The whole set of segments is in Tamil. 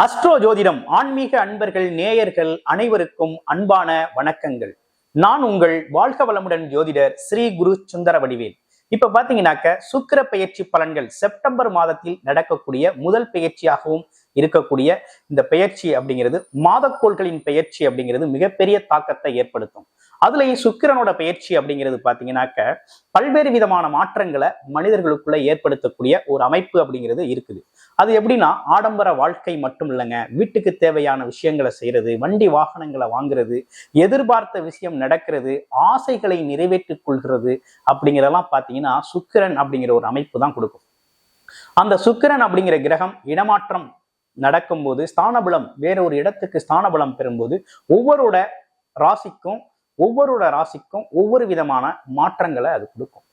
அஸ்ட்ரோ ஜோதிடம் ஆன்மீக அன்பர்கள் நேயர்கள் அனைவருக்கும் அன்பான வணக்கங்கள். நான் உங்கள் வாழ்க வளமுடன் ஜோதிடர் ஸ்ரீ குரு சுந்தர வடிவேல். இப்ப பாத்தீங்கன்னாக்க சுக்கிர பெயர்ச்சி பலன்கள் செப்டம்பர் மாதத்தில் நடக்கக்கூடிய முதல் பெயர்ச்சியாகவும் இருக்கக்கூடிய இந்த பெயர்ச்சி அப்படிங்கிறது மாதக்கோள்களின் பெயர்ச்சி அப்படிங்கிறது மிகப்பெரிய தாக்கத்தை ஏற்படுத்தும். அதுலயும் சுக்கிரனோட பயிற்சி அப்படிங்கிறது பாத்தீங்கன்னாக்க பல்வேறு விதமான மாற்றங்களை மனிதர்களுக்குள்ள ஏற்படுத்தக்கூடிய ஒரு அமைப்பு அப்படிங்கிறது இருக்குது. அது எப்படின்னா ஆடம்பர வாழ்க்கை மட்டும் இல்லைங்க. வீட்டுக்கு தேவையான விஷயங்களை செய்யறது வண்டி வாகனங்களை வாங்குறது எதிர்பார்த்த விஷயம் நடக்கிறது ஆசைகளை நிறைவேற்றிக் கொள்கிறது அப்படிங்கிறதெல்லாம் பார்த்தீங்கன்னா சுக்கிரன் அப்படிங்கிற ஒரு அமைப்பு தான் கொடுக்கும். அந்த சுக்கிரன் அப்படிங்கிற கிரகம் இடமாற்றம் நடக்கும்போது ஸ்தானபலம் வேற ஒரு இடத்துக்கு ஸ்தானபலம் பெறும்போது ஒவ்வொருட ராசிக்கும் ஒவ்வொருட ராசிக்கும் ஒவ்வொரு விதமான மாற்றங்களை அது கொடுக்கும்.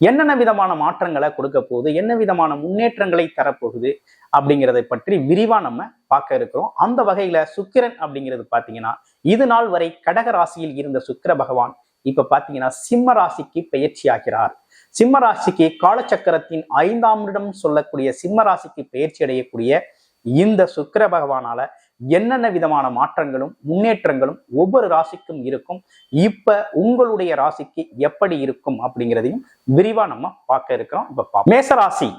என்னென்ன விதமான மாற்றங்களை கொடுக்க போகுது என்ன விதமான முன்னேற்றங்களை தரப்போகுது அப்படிங்கிறதை பற்றி விரிவா நம்ம பார்க்க இருக்கிறோம். அந்த வகையில சுக்கிரன் அப்படிங்கிறது பாத்தீங்கன்னா இது நாள் வரை கடக ராசியில் இருந்த சுக்கிர பகவான் இப்ப பாத்தீங்கன்னா சிம்ம ராசிக்கு பயிற்சி ஆகிறார். சிம்ம ராசிக்கு காலச்சக்கரத்தின் ஐந்தாம் இடம் சொல்லக்கூடிய சிம்ம ராசிக்கு பயிற்சி அடையக்கூடிய இந்த சுக்கிர பகவானால என்னென்ன விதமான மாற்றங்களும் முன்னேற்றங்களும் ஒவ்வொரு ராசிக்கும் இருக்கும். இப்ப உங்களுடைய ராசிக்கு எப்படி இருக்கும் அப்படிங்கிறதையும் விரிவா நம்ம பார்க்க இருக்கிறோம். இப்ப மேசராசி.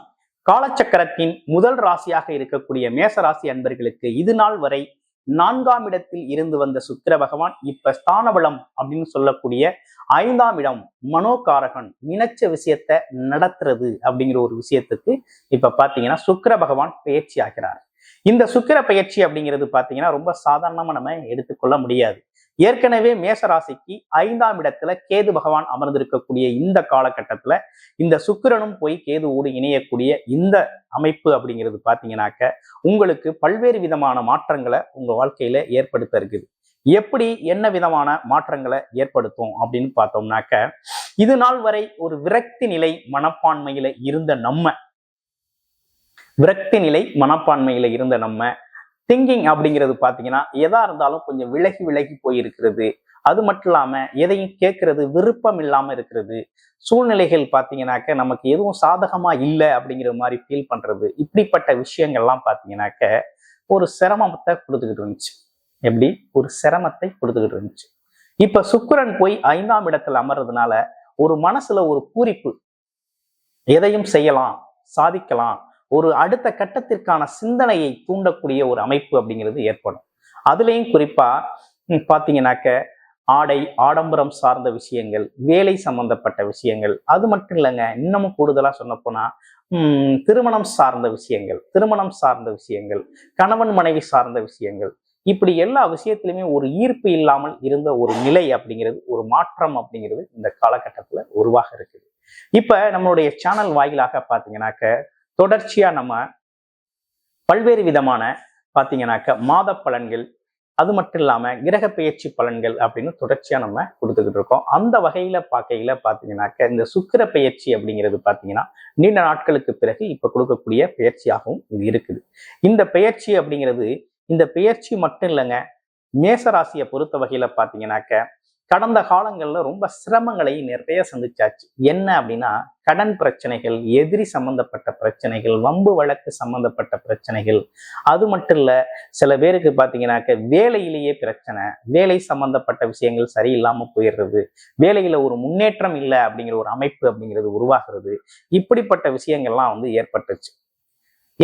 காலச்சக்கரத்தின் முதல் ராசியாக இருக்கக்கூடிய மேசராசி அன்பர்களுக்கு இது நாள் வரை நான்காம் இடத்தில் இருந்து வந்த சுக்கிர பகவான் இப்ப ஸ்தானபலம் அப்படின்னு சொல்லக்கூடிய ஐந்தாம் இடம் மனோகாரகன் நினைச்ச விஷயத்த நடத்துறது அப்படிங்கிற ஒரு விஷயத்துக்கு இப்ப பாத்தீங்கன்னா சுக்கிர பகவான் பயிற்சி ஆகிறார் இந்த சுக்கிர பயிற்சி அப்படிங்கிறது பாத்தீங்கன்னா ரொம்ப சாதாரணமா நம்ம எடுத்துக்கொள்ள முடியாது. ஏற்கனவே மேச ராசிக்கு ஐந்தாம் இடத்துல கேது பகவான் அமர்ந்திருக்கக்கூடிய இந்த காலகட்டத்துல இந்த சுக்கிரனும் போய் கேதுவோடு இணையக்கூடிய இந்த அமைப்பு அப்படிங்கிறது பாத்தீங்கன்னாக்க உங்களுக்கு பல்வேறு விதமான மாற்றங்களை உங்க வாழ்க்கையில ஏற்படுத்த இருக்குது. எப்படி என்ன விதமான மாற்றங்களை ஏற்படுத்தும் அப்படின்னு பார்த்தோம்னாக்க இது நாள் வரை ஒரு விரக்தி நிலை மனப்பான்மையில இருந்த நம்ம விரக்தி நிலை மனப்பான்மையில இருந்த நம்ம திங்கிங் அப்படிங்கிறது பாத்தீங்கன்னா எதா இருந்தாலும் கொஞ்சம் விலகி விலகி போயிருக்கிறது. அது மட்டும் இல்லாம எதையும் கேட்கறது விருப்பம் இல்லாம இருக்கிறது. சூழ்நிலைகள் பாத்தீங்கன்னாக்க நமக்கு எதுவும் சாதகமா இல்லை அப்படிங்கிற மாதிரி ஃபீல் பண்றது. இப்படிப்பட்ட விஷயங்கள்லாம் பாத்தீங்கன்னாக்க ஒரு சிரமத்தை கொடுத்துக்கிட்டு இருந்துச்சு. எப்படி? ஒரு சிரமத்தை கொடுத்துக்கிட்டு இருந்துச்சு. இப்ப சுக்கரன் போய் ஐந்தாம் இடத்துல அமர்றதுனால ஒரு மனசுல ஒரு பூரிப்பு. எதையும் செய்யலாம் சாதிக்கலாம் ஒரு அடுத்த கட்டத்திற்கான சிந்தனையை தூண்டக்கூடிய ஒரு அமைப்பு அப்படிங்கிறது ஏற்படும். அதுலேயும் குறிப்பா பார்த்தீங்கன்னாக்க ஆடை ஆடம்பரம் சார்ந்த விஷயங்கள் வேலை சம்பந்தப்பட்ட விஷயங்கள் அது மட்டும் இல்லைங்க இன்னமும் கூடுதலாக சொன்னப்போனா திருமணம் சார்ந்த விஷயங்கள் திருமணம் சார்ந்த விஷயங்கள் கணவன் மனைவி சார்ந்த விஷயங்கள். இப்படி எல்லா விஷயத்திலுமே ஒரு ஈர்ப்பு இல்லாமல் இருந்த ஒரு நிலை அப்படிங்கிறது ஒரு மாற்றம் அப்படிங்கிறது இந்த காலகட்டத்தில் உருவாக இருக்குது. இப்போ நம்மளுடைய சேனல் வாயிலாக பார்த்தீங்கன்னாக்க தொடர்ச்சியாக நம்ம பல்வேறு விதமான பார்த்தீங்கன்னாக்க மாத பலன்கள் அது மட்டும் இல்லாமல் கிரக பெயர்ச்சி பலன்கள் அப்படின்னு தொடர்ச்சியாக நம்ம கொடுத்துக்கிட்டு இருக்கோம். அந்த வகையில் பார்க்கையில் பார்த்தீங்கன்னாக்க இந்த சுக்கிர பெயர்ச்சி அப்படிங்கிறது பார்த்தீங்கன்னா நீண்ட நாட்களுக்கு பிறகு இப்போ கொடுக்கக்கூடிய பெயர்ச்சியாகவும் இது இருக்குது. இந்த பெயர்ச்சி அப்படிங்கிறது இந்த பெயர்ச்சி மட்டும் இல்லைங்க மேசராசியை பொறுத்த வகையில் பார்த்தீங்கன்னாக்க கடந்த காலங்களில் ரொம்ப சிரமங்களை நிறைய சந்திச்சாச்சு. என்ன அப்படின்னா கடன் பிரச்சனைகள் எதிரி சம்பந்தப்பட்ட பிரச்சனைகள் வம்பு வழக்கு சம்பந்தப்பட்ட பிரச்சனைகள். அது மட்டும் இல்லை சில பேருக்கு பார்த்தீங்கன்னாக்க வேலையிலேயே பிரச்சனை வேலை சம்பந்தப்பட்ட விஷயங்கள் சரியில்லாமல் போயிடுறது வேலையில் ஒரு முன்னேற்றம் இல்லை அப்படிங்கிற ஒரு அமைப்பு அப்படிங்கிறது உருவாகிறது. இப்படிப்பட்ட விஷயங்கள்லாம் வந்து ஏற்பட்டுச்சு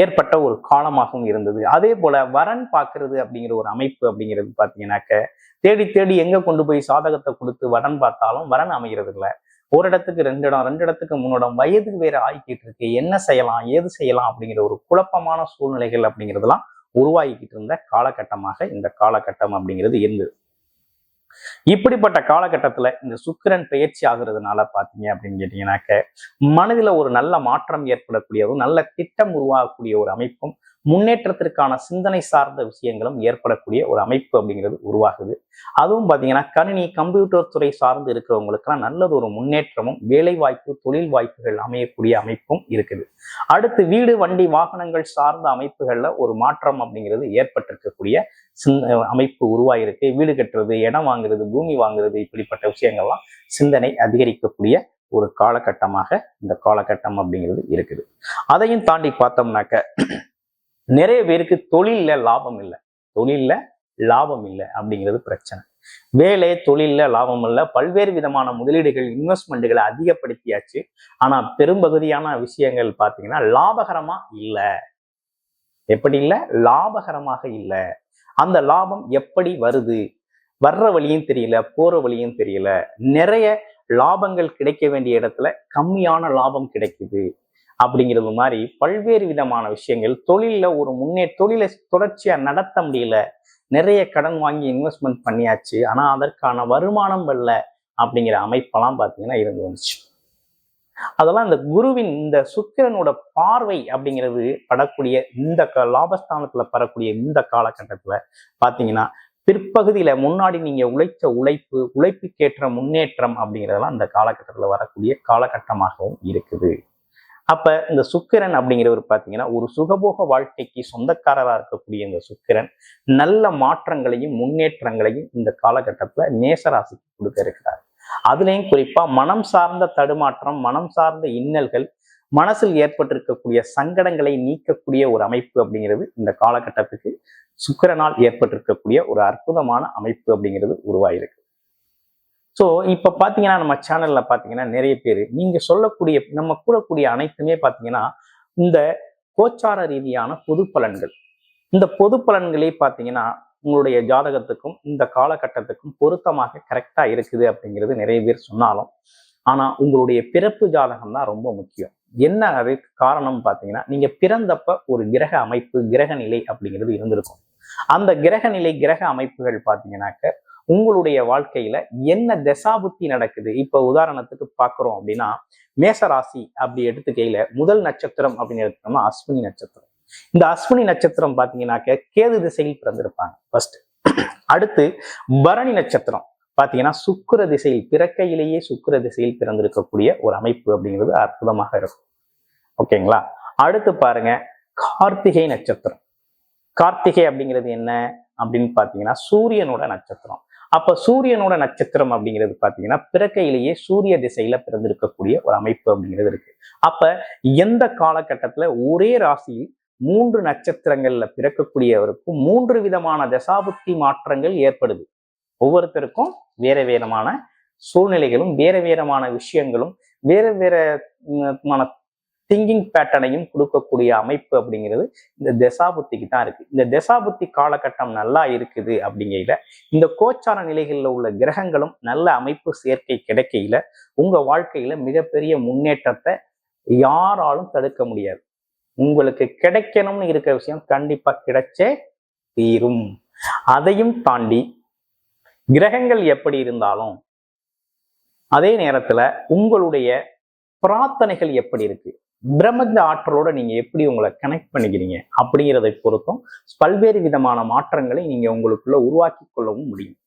ஏற்பட்ட ஒரு காலமாகவும் இருந்தது. அதே போல வரன் பார்க்கறது அப்படிங்கிற ஒரு அமைப்பு அப்படிங்கிறது பார்த்தீங்கன்னாக்க தேடி தேடி எங்க கொண்டு போய் சாதகத்தை கொடுத்து வரன் பார்த்தாலும் வரன் அமைகிறது இல்ல ஒரு இடத்துக்கு ரெண்டு இடம் ரெண்டு இடத்துக்கு மூணு இடம் வயதுக்கு வேற ஆகிக்கிட்டு இருக்கு. என்ன செய்யலாம் ஏது செய்யலாம் அப்படிங்கிற ஒரு குழப்பமான சூழ்நிலைகள் அப்படிங்கிறதுலாம் உருவாகிக்கிட்டு இருந்த காலகட்டமாக இந்த காலகட்டம் அப்படிங்கிறது இருந்தது. இப்படிப்பட்ட காலகட்டத்துல இந்த சுக்கிரன் பயிற்சி ஆகுறதுனால பாத்தீங்க அப்படின்னு கேட்டீங்கன்னாக்க மனதில ஒரு நல்ல மாற்றம் ஏற்படக்கூடியதும் நல்ல திட்டம் உருவாகக்கூடிய ஒரு அமைப்பும் முன்னேற்றத்திற்கான சிந்தனை சார்ந்த விஷயங்களும் ஏற்படக்கூடிய ஒரு அமைப்பு அப்படிங்கிறது உருவாகுது. அதுவும் பாத்தீங்கன்னா கணினி கம்ப்யூட்டர் துறை சார்ந்து இருக்கிறவங்களுக்கெல்லாம் நல்லது ஒரு முன்னேற்றமும் வேலை வாய்ப்பு தொழில் வாய்ப்புகள் அமையக்கூடிய அமைப்பும் இருக்குது. அடுத்து வீடு வண்டி வாகனங்கள் சார்ந்த அமைப்புகள்ல ஒரு மாற்றம் அப்படிங்கிறது ஏற்பட்டிருக்கக்கூடிய சிந்த அமைப்பு உருவாயிருக்கு. வீடு கட்டுறது இடம் வாங்குறது பூமி வாங்குறது இப்படிப்பட்ட விஷயங்கள்லாம் சிந்தனை அதிகரிக்கக்கூடிய ஒரு காலகட்டமாக இந்த காலகட்டம் அப்படிங்கிறது இருக்குது. அதையும் தாண்டி பார்த்தோம்னாக்க நிறைய பேருக்கு தொழில்ல லாபம் இல்லை. தொழில்ல லாபம் இல்லை அப்படிங்கிறது பிரச்சனை. வேலை தொழில்ல லாபம் இல்லை. பல்வேறு விதமான முதலீடுகள் இன்வெஸ்ட்மெண்ட்டுகளை அதிகப்படுத்தியாச்சு. ஆனா பெரும்பகுதியான விஷயங்கள் பார்த்தீங்கன்னா லாபகரமா இல்லை. எப்படி இல்லை? லாபகரமாக இல்லை. அந்த லாபம் எப்படி வருது? வர்ற வழியும் தெரியல போற வழியும் தெரியல. நிறைய லாபங்கள் கிடைக்க வேண்டிய இடத்துல கம்மியான லாபம் கிடைக்குது அப்படிங்கிறது மாதிரி பல்வேறு விதமான விஷயங்கள். தொழிலில் ஒரு முன்னே தொழிலை தொடர்ச்சியாக நடத்த முடியல. நிறைய கடன் வாங்கி இன்வெஸ்ட்மெண்ட் பண்ணியாச்சு. ஆனால் அதற்கான வருமானம் வரல அப்படிங்கிற அமைப்பெல்லாம் பார்த்தீங்கன்னா இருந்து வந்துச்சு. அதெல்லாம் இந்த குருவின் இந்த சுக்கிரனோட பார்வை அப்படிங்கிறது படக்கூடிய இந்த க லாபஸ்தானத்துல படக்கூடிய இந்த காலகட்டத்துல பாத்தீங்கன்னா பிற்பகுதியில முன்னாடி நீங்கள் உழைச்ச உழைப்பு உழைப்புக்கேற்ற முன்னேற்றம் அப்படிங்கிறதெல்லாம் இந்த காலகட்டத்தில் வரக்கூடிய காலகட்டமாகவும் இருக்குது. அப்ப இந்த சுக்கிரன் அப்படிங்கிறவர் பார்த்தீங்கன்னா ஒரு சுகபோக வாழ்க்கைக்கு சொந்தக்காரராக இருக்கக்கூடிய இந்த சுக்கிரன் நல்ல மாற்றங்களையும் முன்னேற்றங்களையும் இந்த காலகட்டத்துல நேசராசிக்கு கொடுக்க இருக்கிறார் அதுலேயும் குறிப்பாக மனம் சார்ந்த தடுமாற்றம் மனம் சார்ந்த இன்னல்கள் மனசில் ஏற்பட்டிருக்கக்கூடிய சங்கடங்களை நீக்கக்கூடிய ஒரு அமைப்பு அப்படிங்கிறது இந்த காலகட்டத்துக்கு சுக்கரனால் ஏற்பட்டிருக்கக்கூடிய ஒரு அற்புதமான அமைப்பு அப்படிங்கிறது உருவாயிருக்கு. ஸோ இப்போ பார்த்தீங்கன்னா நம்ம சேனலில் பார்த்தீங்கன்னா நிறைய பேர் நீங்கள் சொல்லக்கூடிய நம்ம கூறக்கூடிய அனைத்துமே பார்த்தீங்கன்னா இந்த கோச்சார ரீதியான பொது பலன்கள் இந்த பொது பலன்களே பார்த்தீங்கன்னா உங்களுடைய ஜாதகத்துக்கும் இந்த காலகட்டத்துக்கும் பொருத்தமாக கரெக்டா இருக்குது அப்படிங்கிறது நிறைய பேர் சொன்னாலும் ஆனா உங்களுடைய பிறப்பு ஜாதகம் தான் ரொம்ப முக்கியம். என்ன அதுக்கு காரணம் பார்த்தீங்கன்னா நீங்க பிறந்தப்ப ஒரு கிரக அமைப்பு கிரக நிலை அப்படிங்கிறது இருந்திருக்கும். அந்த கிரக நிலை கிரக அமைப்புகள் பார்த்தீங்கன்னாக்க உங்களுடைய வாழ்க்கையில என்ன தசாபுத்தி நடக்குது? இப்ப உதாரணத்துக்கு பாக்குறோம் அப்படின்னா மேசராசி அப்படி எடுத்துக்கையில முதல் நட்சத்திரம் அப்படின்னு எடுத்தோம்னா அஸ்வினி நட்சத்திரம். இந்த அஸ்வினி நட்சத்திரம் பார்த்தீங்கன்னாக்க கேது திசையில் பிறந்திருப்பாங்க. ஃபர்ஸ்ட் அடுத்து பரணி நட்சத்திரம். பார்த்தீங்கன்னா சுக்கர திசையில் பிறக்கையிலேயே சுக்கர திசையில் பிறந்திருக்கக்கூடிய ஒரு அமைப்பு அப்படிங்கிறது அற்புதமாக இருக்கும். ஓகேங்களா? அடுத்து பாருங்க கார்த்திகை நட்சத்திரம். கார்த்திகை அப்படிங்கிறது என்ன? அப்படின்னு பார்த்தீங்கன்னா சூரியனோட நட்சத்திரம். அப்ப சூரியனோட நட்சத்திரம் அப்படிங்கிறது பாத்தீங்கன்னா பிறக்கையிலேயே சூரிய திசையில பிறந்திருக்கக்கூடிய ஒரு அமைப்பு அப்படிங்கிறது இருக்கு. அப்ப எந்த காலகட்டத்துல ஒரே ராசியில் மூன்று நட்சத்திரங்கள்ல பிறக்கக்கூடியவருக்கும் மூன்று விதமான தசாபுத்தி மாற்றங்கள் ஏற்படுது. ஒவ்வொருத்தருக்கும் வேற வேறமான சூழ்நிலைகளும் வேற வேறமான விஷயங்களும் வேற வேறமான திங்கிங் பேட்டர்னையும் கொடுக்கக்கூடிய அமைப்பு அப்படிங்கிறது இந்த தசாபுத்திக்கு தான் இருக்கு. இந்த தசாபுத்தி காலகட்டம் நல்லா இருக்குது அப்படிங்கையில இந்த கோச்சார நிலைகளில் உள்ள கிரகங்களும் நல்ல அமைப்பு சேர்க்கை கிடைக்கையில உங்க வாழ்க்கையில மிகப்பெரிய முன்னேற்றத்தை யாராலும் தடுக்க முடியாது. உங்களுக்கு கிடைக்கணும்னு இருக்கிற விஷயம் கண்டிப்பா கிடைச்சே தீரும். அதையும் தாண்டி கிரகங்கள் எப்படி இருந்தாலும் அதே நேரத்துல உங்களுடைய பிரார்த்தனைகள் எப்படி இருக்கு? பிரம்மந்த ஆற்றலோட நீங்க எப்படி உங்களை கனெக்ட் பண்ணிக்கிறீங்க? அப்படிங்கிறதை பொறுத்தும் பல்வேறு விதமான மாற்றங்களை நீங்க உங்களுக்குள்ள உருவாக்கி கொள்ளவும் முடியும்.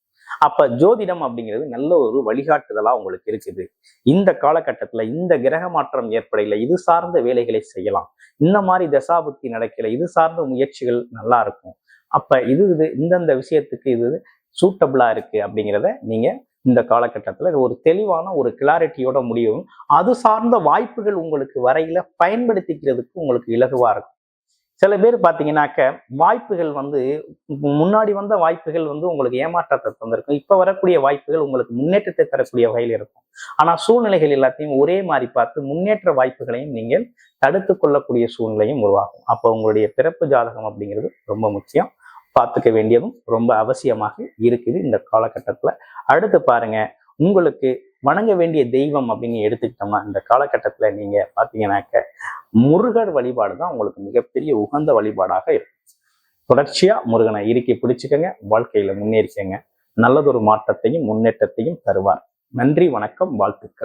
அப்ப ஜோதிடம் அப்படிங்கிறது நல்ல ஒரு வழிகாட்டுதலா உங்களுக்கு இருக்குது. இந்த காலகட்டத்துல இந்த கிரக மாற்றம் ஏற்படையில இது சார்ந்த வேலைகளை செய்யலாம். இந்த மாதிரி தசாபுத்தி நடக்கல இது சார்ந்த முயற்சிகள் நல்லா இருக்கும். அப்ப இது இது இந்தந்த விஷயத்துக்கு இது சூட்டபிளா இருக்கு அப்படிங்கிறத நீங்க இந்த காலகட்டத்தில் ஒரு தெளிவான ஒரு கிளாரிட்டியோட முடியும் அது சார்ந்த வாய்ப்புகள் உங்களுக்கு வரையில பயன்படுத்திக்கிறதுக்கு உங்களுக்கு இலகுவா இருக்கும். சில பேர் பார்த்தீங்கன்னாக்க வாய்ப்புகள் வந்து முன்னாடி வந்த வாய்ப்புகள் வந்து உங்களுக்கு ஏமாற்றத்தை தந்திருக்கும். இப்போ வரக்கூடிய வாய்ப்புகள் உங்களுக்கு முன்னேற்றத்தை தரக்கூடிய வகையில் இருக்கும். ஆனால் சூழ்நிலைகள் எல்லாத்தையும் ஒரே மாதிரி பார்த்து முன்னேற்ற வாய்ப்புகளையும் நீங்கள் தடுத்து கொள்ளக்கூடிய சூழ்நிலையும் உருவாகும். அப்போ உங்களுடைய பிறப்பு ஜாதகம் அப்படிங்கிறது ரொம்ப முக்கியம். பார்த்துக்க வேண்டியதும் ரொம்ப அவசியமாக இருக்குது இந்த காலகட்டத்தில். அடுத்து பாருங்க உங்களுக்கு வணங்க வேண்டிய தெய்வம் அப்படின்னு எடுத்துக்கிட்டோம்னா இந்த காலகட்டத்தில் நீங்க பார்த்தீங்கன்னாக்க முருகர் வழிபாடு தான் உங்களுக்கு மிகப்பெரிய உகந்த வழிபாடாக இருக்கும். தொடர்ச்சியா முருகனை இறுக்கி பிடிச்சிக்கங்க வாழ்க்கையில முன்னேறிக்கங்க. நல்லதொரு மாற்றத்தையும் முன்னேற்றத்தையும் தருவார். நன்றி வணக்கம் வாழ்த்துக்கள்.